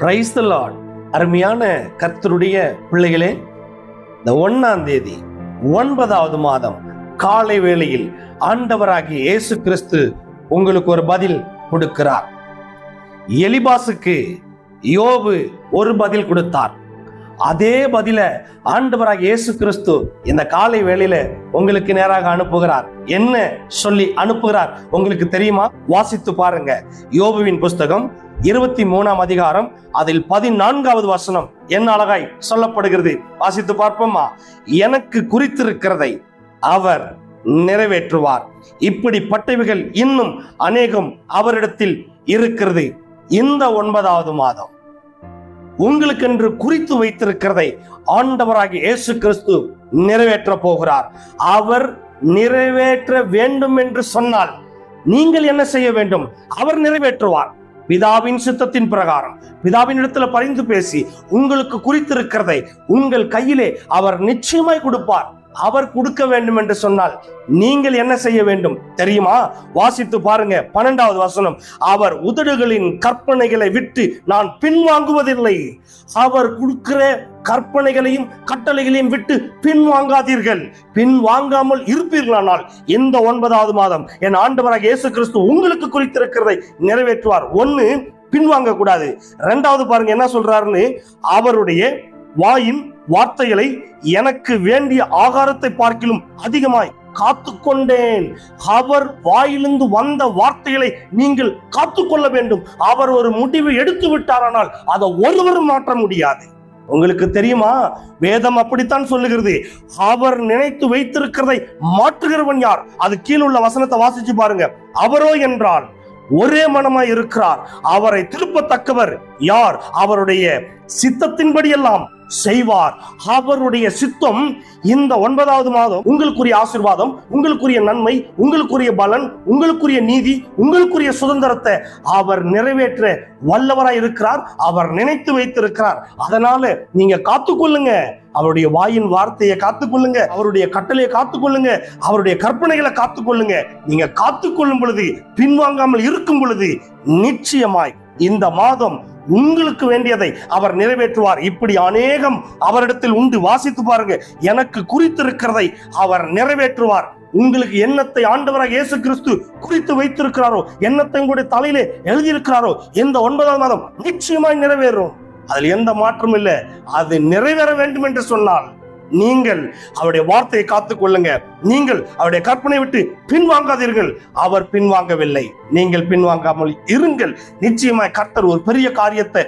Praise the Lord அருமையான கர்த்தருடைய பிள்ளைகளே இந்த ஒன்னாம் தேதி ஒன்பதாவது மாதம் காலை வேளையில் ஆண்டவராகிய இயேசு கிறிஸ்து உங்களுக்கு ஒரு பதில் கொடுக்கிறார். எலிபாசுக்கு யோபு ஒரு பதில் கொடுத்தார். அதே பதில ஆண்டவராக இயேசு கிறிஸ்து இந்த காலை வேளையில உங்களுக்கு நேராக அனுப்புகிறார். என்ன சொல்லி அனுப்புகிறார்? உங்களுக்கு தெரியுமா? வாசித்து பாருங்க. யோபுவின் புஸ்தகம் இருபத்தி மூணாம் அதிகாரம் அதில் பதினான்காவது வசனம் என்ன அழகாய் சொல்லப்படுகிறது. வாசித்து பார்ப்போமா? எனக்கு குறித்திருக்கிறதை அவர் நிறைவேற்றுவார். இப்படிப்பட்டவைகள் இன்னும் அநேகம் அவரிடத்தில் இருக்கிறது. இந்த ஒன்பதாவது மாதம் உங்களுக்கென்று குறித்து வைத்திருக்கிறதை ஆண்டவராகிய இயேசு கிறிஸ்து நிறைவேற்ற போகிறார். அவர் நிறைவேற்ற வேண்டும் என்று சொன்னால் நீங்கள் என்ன செய்ய வேண்டும்? அவர் நிறைவேற்றுவார். பிதாவின் சித்தத்தின் பிரகாரம். பிதாவின் இடத்துல பரிந்து பேசி உங்களுக்கு குறித்திருக்கிறதை உங்கள் கையிலே அவர் நிச்சயமாய் கொடுப்பார். அவர் கொடுக்க வேண்டும் என்று சொன்னால் நீங்கள் என்ன செய்ய வேண்டும்? தெரியுமா? வாசித்து பாருங்க. பன்னெண்டாவது வசனம். அவர் உதடுகளின் கற்பனைகளை விட்டு நான் பின்வாங்குவதில்லை. அவர் கொடுக்கிற கற்பனைகளையும் கட்டளைகளையும் விட்டு பின்வாங்காதீர்கள். பின்வாங்காமல் இருப்பீர்களானால் இந்த ஒன்பதாவது மாதம்? என் ஆண்டவராக இயேசு கிறிஸ்து உங்களுக்கு குறித்திருக்கிறதை நிறைவேற்றுவார். ஒன்னு பின்வாங்க கூடாது ரெண்டாவது பாருங்க என்ன சொல்றாருன்னு? அவருடைய வாயின் வார்த்தைகளை எனக்கு வேண்டிய ஆகாரத்தை பார்க்கிலும் அதிகமாய் காத்து கொண்டேன் அவர் வாயிலிருந்து வந்த வார்த்தைகளை நீங்கள் காத்துக்கொள்ள வேண்டும். அவர் ஒரு முடிவு எடுத்து விட்டாரானால் அதை ஒருவரும் மாற்ற முடியாது. உங்களுக்கு தெரியுமா? வேதம் அப்படித்தான் சொல்லுகிறது. அவர் நினைத்து வைத்திருக்கிறதை மாற்றுகிறவன் யார்? அது கீழுள்ள வசனத்தை வாசிச்சு பாருங்க. அவரோ என்றால் ஒரே மனமாய் இருக்கிறார். அவரை திருப்பத்தக்கவர் யார்? அவருடைய சித்தத்தின்படி எல்லாம் செய்வார். அவருடைய சித்தம் இந்த ஒன்பதாவது மாதம் உங்களுக்குரிய ஆசிர்வாதம் உங்களுக்குரிய நன்மை உங்களுக்குரிய பலன் உங்களுக்குரிய நீதி உங்களுக்குரிய சுதந்திரத்தை அவர் நிறைவேற்ற வல்லவராய் இருக்கிறார் அவர் நினைத்து வைத்திருக்கிறார். அதனால நீங்க காத்துக்கொள்ளுங்க. அவருடைய வாயின் வார்த்தையை காத்துக்கொள்ளுங்க அவருடைய கட்டளையை காத்துக்கொள்ளுங்க அவருடைய கற்பனைகளை காத்துக்கொள்ளுங்க. நீங்க காத்துக்கொள்ளும் பொழுது பின்வாங்காமல் இருக்கும் பொழுது நிச்சயமாய் இந்த மாதம் உங்களுக்கு வேண்டியதை அவர் நிறைவேற்றுவார். இப்படி அநேகம் அவரிடத்தில் உண்டு. வாசித்து பாருங்க. எனக்கு குறித்திருக்கிறதை அவர் நிறைவேற்றுவார். உங்களுக்கு எண்ணத்தை ஆண்டவராக இயேசு கிறிஸ்து குறித்து வைத்திருக்கிறாரோ எண்ணத்தை உங்களுடைய தலையிலே எழுதியிருக்கிறாரோ இந்த ஒன்பதாம் மாதம் நிச்சயமாய் நிறைவேறும். அதில் எந்த மாற்றமும் இல்லை. அது நிறைவேற வேண்டும் என்று சொன்னால் நீங்கள் அவருடைய வார்த்தையை காத்துக் கொள்ளுங்க. நீங்கள் அவருடைய கற்பனை விட்டு பின்வாங்காதீர்கள். அவர் பின்வாங்கவில்லை. நீங்கள் பின்வாங்காமல் இருங்கள். நிச்சயமாய் கர்த்தர் ஒரு பெரிய காரியத்தை